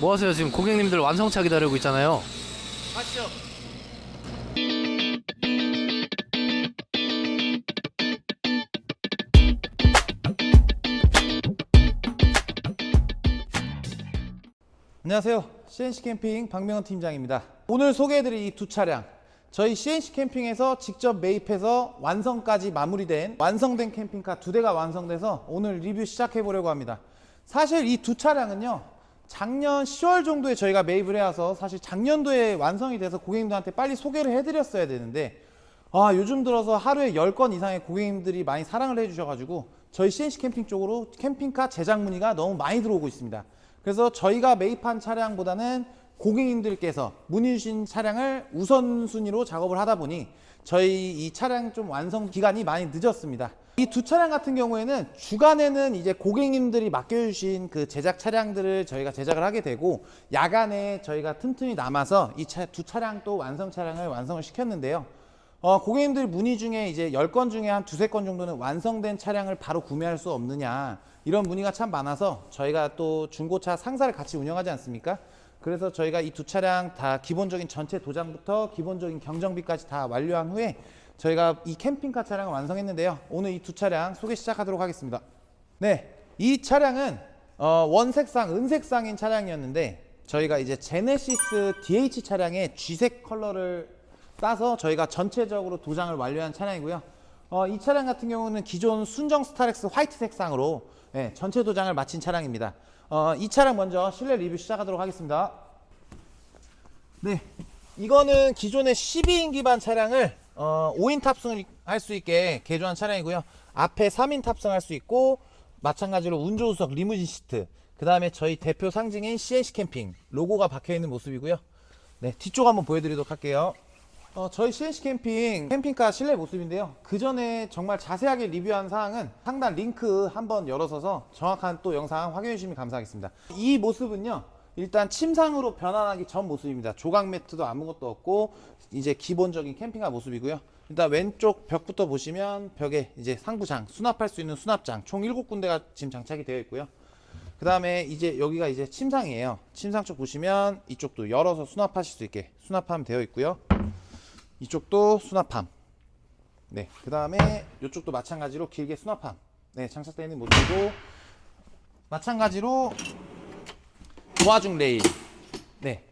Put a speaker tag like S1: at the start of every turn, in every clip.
S1: 뭐 하세요? 지금 고객님들 완성차 기다리고 있잖아요.
S2: 가시죠. 안녕하세요. CNC 캠핑 박명훈 팀장입니다. 오늘 소개해드릴 이 두 차량 저희 CNC 캠핑에서 직접 매입해서 완성까지 마무리된 완성된 캠핑카 두 대가 완성돼서 오늘 리뷰 시작해 보려고 합니다. 사실 이 두 차량은요. 작년 10월 정도에 저희가 매입을 해와서 사실 작년도에 완성이 돼서 고객님들한테 빨리 소개를 해드렸어야 되는데 아 요즘 들어서 하루에 10건 이상의 고객님들이 많이 사랑을 해주셔가지고 저희 CNC 캠핑 쪽으로 캠핑카 제작 문의가 너무 많이 들어오고 있습니다. 그래서 저희가 매입한 차량보다는 고객님들께서 문의 주신 차량을 우선순위로 작업을 하다 보니 저희 이 차량 좀 완성 기간이 많이 늦었습니다. 이 두 차량 같은 경우에는 주간에는 이제 고객님들이 맡겨주신 그 제작 차량들을 저희가 제작을 하게 되고 야간에 저희가 틈틈이 남아서 이 두 차량 또 완성 차량을 완성을 시켰는데요. 어, 고객님들 문의 중에 이제 10건 중에 한 두세 건 정도는 완성된 차량을 바로 구매할 수 없느냐 이런 문의가 참 많아서 저희가 또 중고차 상사를 같이 운영하지 않습니까? 그래서 저희가 이 두 차량 다 기본적인 전체 도장부터 기본적인 경정비까지 다 완료한 후에 저희가 이 캠핑카 차량을 완성했는데요. 오늘 이 두 차량 소개 시작하도록 하겠습니다. 네, 이 차량은 어, 원색상, 은색상인 차량이었는데 저희가 이제 제네시스 DH 차량의 G색 컬러를 따서 저희가 전체적으로 도장을 완료한 차량이고요. 어, 이 차량 같은 경우는 기존 순정 스타렉스 화이트 색상으로 예, 전체 도장을 마친 차량입니다. 어, 이 차량 먼저 실내 리뷰 시작하도록 하겠습니다. 네, 이거는 기존의 12인 기반 차량을 어, 5인 탑승을 할 수 있게 개조한 차량이고요. 앞에 3인 탑승할 수 있고 마찬가지로 운조수석 리무진 시트 그 다음에 저희 대표 상징인 CNC 캠핑 로고가 박혀 있는 모습이고요. 네, 뒤쪽 한번 보여드리도록 할게요. 어, 저희 CNC 캠핑 캠핑카 실내 모습인데요. 그 전에 정말 자세하게 리뷰한 사항은 상단 링크 한번 열어서서 정확한 또 영상 확인해 주시면 감사하겠습니다. 이 모습은요. 일단 침상으로 변환하기 전 모습입니다. 조각 매트도 아무것도 없고 이제 기본적인 캠핑카 모습이고요. 일단 왼쪽 벽부터 보시면 벽에 이제 상부장 수납할 수 있는 수납장 총 7군데가 지금 장착이 되어 있고요. 그 다음에 이제 여기가 이제 침상이에요. 침상 쪽 보시면 이쪽도 열어서 수납하실 수 있게 수납함 되어 있고요. 이쪽도 수납함. 네. 그 다음에 이쪽도 마찬가지로 길게 수납함. 네. 장착되어 있는 모습이고, 마찬가지로 도화중 레일. 네.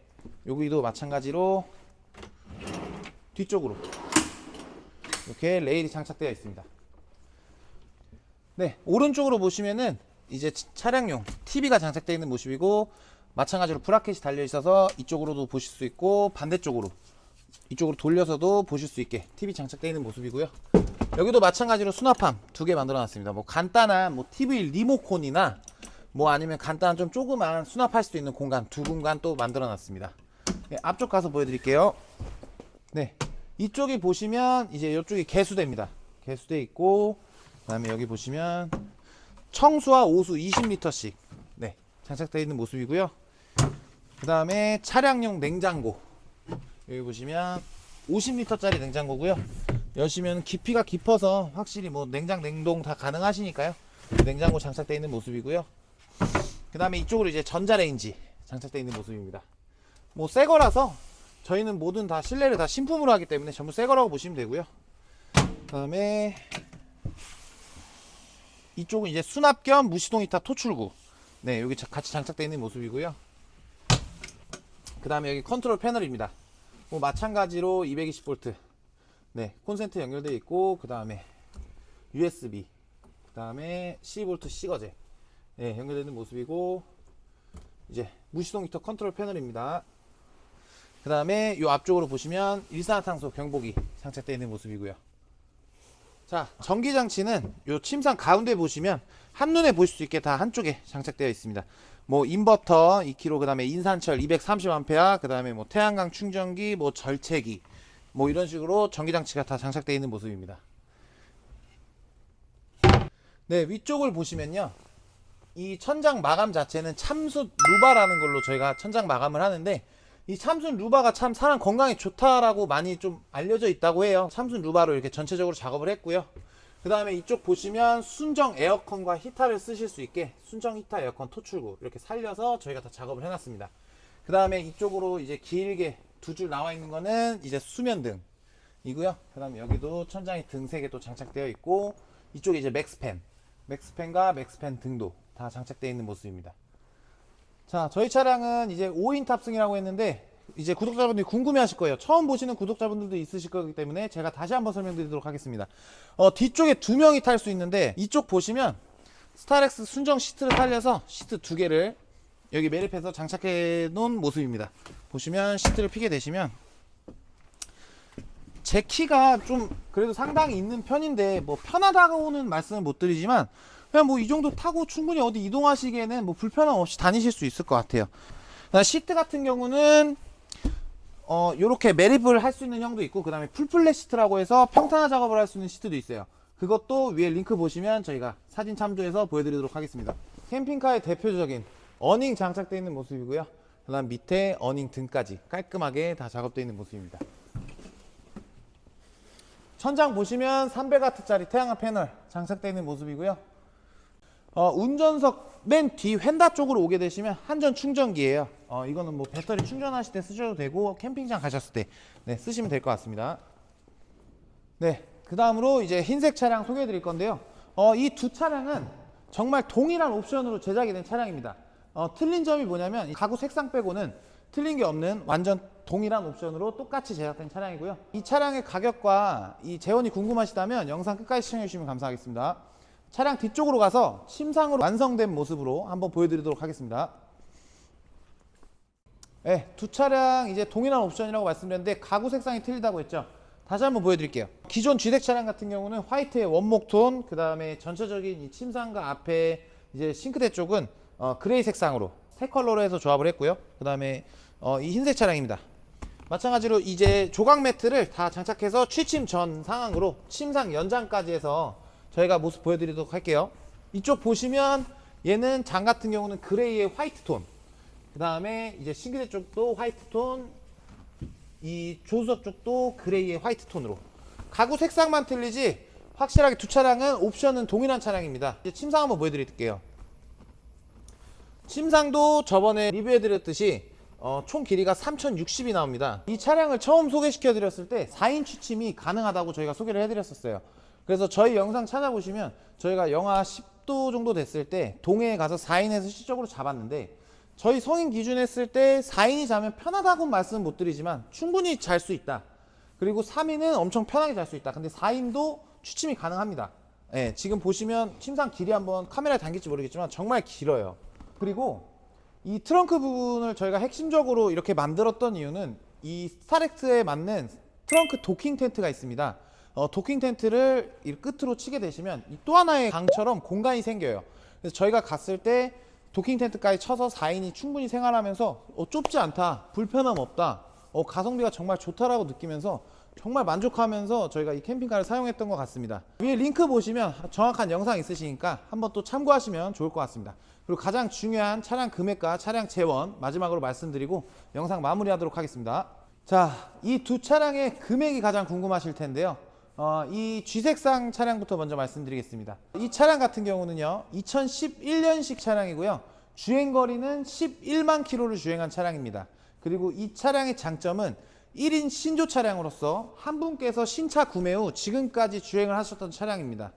S2: 여기도 마찬가지로 뒤쪽으로 이렇게 레일이 장착되어 있습니다. 네. 오른쪽으로 보시면은 이제 차량용 TV가 장착되어 있는 모습이고, 마찬가지로 브라켓이 달려 있어서 이쪽으로도 보실 수 있고, 반대쪽으로 이쪽으로 돌려서도 보실 수 있게 TV 장착되어 있는 모습이고요. 여기도 마찬가지로 수납함 두 개 만들어 놨습니다. 뭐 간단한 뭐 TV 리모콘이나 뭐 아니면 간단한 좀 조그만 수납할 수 있는 공간 두 공간 또 만들어 놨습니다. 네, 앞쪽 가서 보여드릴게요. 네, 이쪽이 보시면 이제 이쪽이 개수대입니다. 개수대 있고 그다음에 여기 보시면 청수와 오수 20리터씩 네 장착되어 있는 모습이고요. 그다음에 차량용 냉장고 여기 보시면 50리터짜리 냉장고고요. 여시면 깊이가 깊어서 확실히 뭐 냉장 냉동 다 가능하시니까요. 냉장고 장착되어 있는 모습이고요. 그 다음에 이쪽으로 이제 전자레인지 장착되어 있는 모습입니다. 뭐 새 거라서 저희는 모든 다 실내를 다 신품으로 하기 때문에 전부 새 거라고 보시면 되고요. 그 다음에 이쪽은 이제 수납 겸 무시동 히터 토출구. 네, 여기 자- 같이 장착되어 있는 모습이고요. 그 다음에 여기 컨트롤 패널입니다. 뭐 마찬가지로 220V 네 콘센트 연결되어 있고 그 다음에 USB 그 다음에 12V 시거제. 네 연결되는 모습이고 이제 무시동 히터 컨트롤 패널입니다. 그 다음에 이 앞쪽으로 보시면 일산화탄소 경보기 장착되어 있는 모습이고요 자 전기 장치는 이 침상 가운데 보시면 한눈에 보실 수 있게 다 한쪽에 장착되어 있습니다 뭐 인버터 2kg 그다음에 인산철 230A 그다음에 뭐 태양광 충전기 뭐 절체기 뭐 이런 식으로 전기 장치가 다 장착되어 있는 모습입니다. 네, 위쪽을 보시면요. 이 천장 마감 자체는 참숯 루바라는 걸로 저희가 천장 마감을 하는데 이 참숯 루바가 참 사람 건강에 좋다라고 많이 좀 알려져 있다고 해요. 참숯 루바로 이렇게 전체적으로 작업을 했고요. 그 다음에 이쪽 보시면 순정 에어컨과 히타를 쓰실 수 있게 순정 히타 에어컨 토출구 이렇게 살려서 저희가 다 작업을 해놨습니다. 그 다음에 이쪽으로 이제 길게 두 줄 나와 있는 거는 이제 수면등 이고요. 그 다음에 여기도 천장에 등세개또 장착되어 있고 이쪽에 이제 맥스팬, 맥스팬과 맥스팬 등도 다 장착되어 있는 모습입니다. 자, 저희 차량은 이제 5인 탑승이라고 했는데 이제 구독자분들이 궁금해 하실 거예요. 처음 보시는 구독자분들도 있으실 거기 때문에 제가 다시 한번 설명드리도록 하겠습니다. 어, 뒤쪽에 두 명이 탈 수 있는데 이쪽 보시면 스타렉스 순정 시트를 살려서 시트 두 개를 여기 매립해서 장착해 놓은 모습입니다. 보시면 시트를 피게 되시면 제 키가 좀 그래도 상당히 있는 편인데 뭐 편하다고는 말씀을 못 드리지만 그냥 뭐 이 정도 타고 충분히 어디 이동하시기에는 뭐 불편함 없이 다니실 수 있을 것 같아요. 시트 같은 경우는 어 요렇게 매립을 할 수 있는 형도 있고 그 다음에 풀플랫 시트라고 해서 평탄화 작업을 할 수 있는 시트도 있어요. 그것도 위에 링크 보시면 저희가 사진 참조해서 보여드리도록 하겠습니다. 캠핑카의 대표적인 어닝 장착되어 있는 모습이고요. 그 다음 밑에 어닝 등까지 깔끔하게 다 작업되어 있는 모습입니다. 천장 보시면 300W짜리 태양광 패널 장착되어 있는 모습이고요. 어, 운전석 맨 뒤 휀다 쪽으로 오게 되시면 한전 충전기예요. 어, 이거는 뭐 배터리 충전하실 때 쓰셔도 되고 캠핑장 가셨을 때 네, 쓰시면 될 것 같습니다. 네, 그 다음으로 이제 흰색 차량 소개해 드릴 건데요. 어, 이 두 차량은 정말 동일한 옵션으로 제작이 된 차량입니다. 어, 틀린 점이 뭐냐면 이 가구 색상 빼고는 틀린 게 없는 완전 동일한 옵션으로 똑같이 제작된 차량이고요. 이 차량의 가격과 이 재원이 궁금하시다면 영상 끝까지 시청해 주시면 감사하겠습니다. 차량 뒤쪽으로 가서 침상으로 완성된 모습으로 한번 보여드리도록 하겠습니다. 네, 두 차량 이제 동일한 옵션이라고 말씀드렸는데 가구 색상이 틀리다고 했죠. 다시 한번 보여드릴게요. 기존 G색 차량 같은 경우는 화이트의 원목 톤, 그 다음에 전체적인 이 침상과 앞에 이제 싱크대 쪽은 어, 그레이 색상으로 세 컬러로 해서 조합을 했고요. 그 다음에 어, 이 흰색 차량입니다. 마찬가지로 이제 조각 매트를 다 장착해서 취침 전 상황으로 침상 연장까지 해서 저희가 모습 보여드리도록 할게요. 이쪽 보시면 얘는 장 같은 경우는 그레이의 화이트 톤. 그 다음에 이제 싱크대 쪽도 화이트 톤. 이 조수석 쪽도 그레이의 화이트 톤으로. 가구 색상만 틀리지 확실하게 두 차량은 옵션은 동일한 차량입니다. 이제 침상 한번 보여드릴게요. 침상도 저번에 리뷰해드렸듯이 어, 총 길이가 3060이 나옵니다. 이 차량을 처음 소개시켜드렸을 때 4인 취 침이 가능하다고 저희가 소개를 해드렸었어요. 그래서 저희 영상 찾아보시면 저희가 영하 10도 정도 됐을 때 동해에 가서 4인에서 실적으로 잡았는데 저희 성인 기준 했을 때 4인이 자면 편하다고는 말씀 못 드리지만 충분히 잘 수 있다. 그리고 3인은 엄청 편하게 잘 수 있다. 근데 4인도 취침이 가능합니다. 예, 지금 보시면 침상 길이 한번 카메라에 담길지 모르겠지만 정말 길어요. 그리고 이 트렁크 부분을 저희가 핵심적으로 이렇게 만들었던 이유는 이 스타렉스에 맞는 트렁크 도킹 텐트가 있습니다. 어, 도킹 텐트를 이 끝으로 치게 되시면 이또 하나의 방처럼 공간이 생겨요. 그래서 저희가 갔을 때 도킹 텐트까지 쳐서 4인이 충분히 생활하면서 어, 좁지 않다, 불편함 없다, 어, 가성비가 정말 좋다라고 느끼면서 정말 만족하면서 저희가 이 캠핑카를 사용했던 것 같습니다. 위에 링크 보시면 정확한 영상 있으시니까 한번 또 참고하시면 좋을 것 같습니다. 그리고 가장 중요한 차량 금액과 차량 재원 마지막으로 말씀드리고 영상 마무리하도록 하겠습니다. 자, 이 두 차량의 금액이 가장 궁금하실 텐데요. 어, 이 G색상 차량부터 먼저 말씀드리겠습니다. 이 차량 같은 경우는요, 2011년식 차량이고요. 주행거리는 11만 킬로를 주행한 차량입니다. 그리고 이 차량의 장점은 1인 신조 차량으로서 한 분께서 신차 구매 후 지금까지 주행을 하셨던 차량입니다.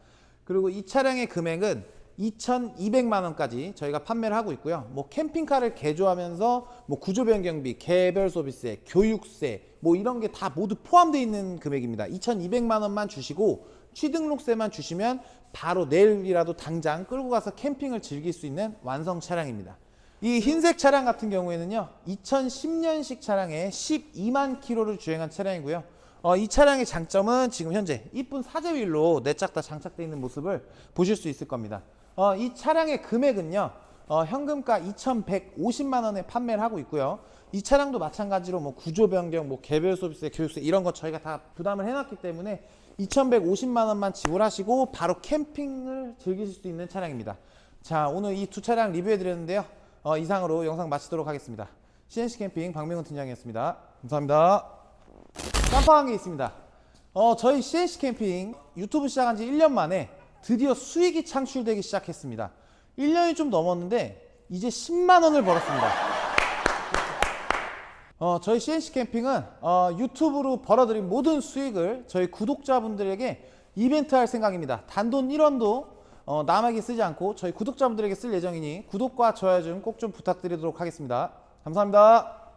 S2: 그리고 이 차량의 금액은 2,200만 원까지 저희가 판매를 하고 있고요. 뭐 캠핑카를 개조하면서 뭐 구조 변경비, 개별 소비세, 교육세 뭐 이런 게 다 모두 포함되어 있는 금액입니다. 2,200만 원만 주시고 취등록세만 주시면 바로 내일이라도 당장 끌고 가서 캠핑을 즐길 수 있는 완성 차량입니다. 이 흰색 차량 같은 경우에는요, 2010년식 차량에 12만 킬로를 주행한 차량이고요. 어, 이 차량의 장점은 지금 현재 이쁜 사제 휠로 내짝 다 장착되어 있는 모습을 보실 수 있을 겁니다. 어, 이 차량의 금액은요, 어, 현금가 2,150만 원에 판매를 하고 있고요. 이 차량도 마찬가지로 뭐 구조 변경, 뭐 개별 소비세, 교육세 이런 거 저희가 다 부담을 해놨기 때문에 2,150만 원만 지불하시고 바로 캠핑을 즐기실 수 있는 차량입니다. 자, 오늘 이 두 차량 리뷰해드렸는데요. 어, 이상으로 영상 마치도록 하겠습니다. CNC 캠핑 박명훈 팀장이었습니다. 감사합니다. 깜빡한 게 있습니다. 어, 저희 CNC 캠핑 유튜브 시작한 지 1년 만에 드디어 수익이 창출되기 시작했습니다. 1년이 좀 넘었는데 이제 10만 원을 벌었습니다. 어, 저희 CNC 캠핑은 어, 유튜브로 벌어들인 모든 수익을 저희 구독자분들에게 이벤트 할 생각입니다. 단돈 1원도 어, 남에게 쓰지 않고 저희 구독자분들에게 쓸 예정이니 구독과 좋아요 좀 꼭 좀 부탁드리도록 하겠습니다. 감사합니다.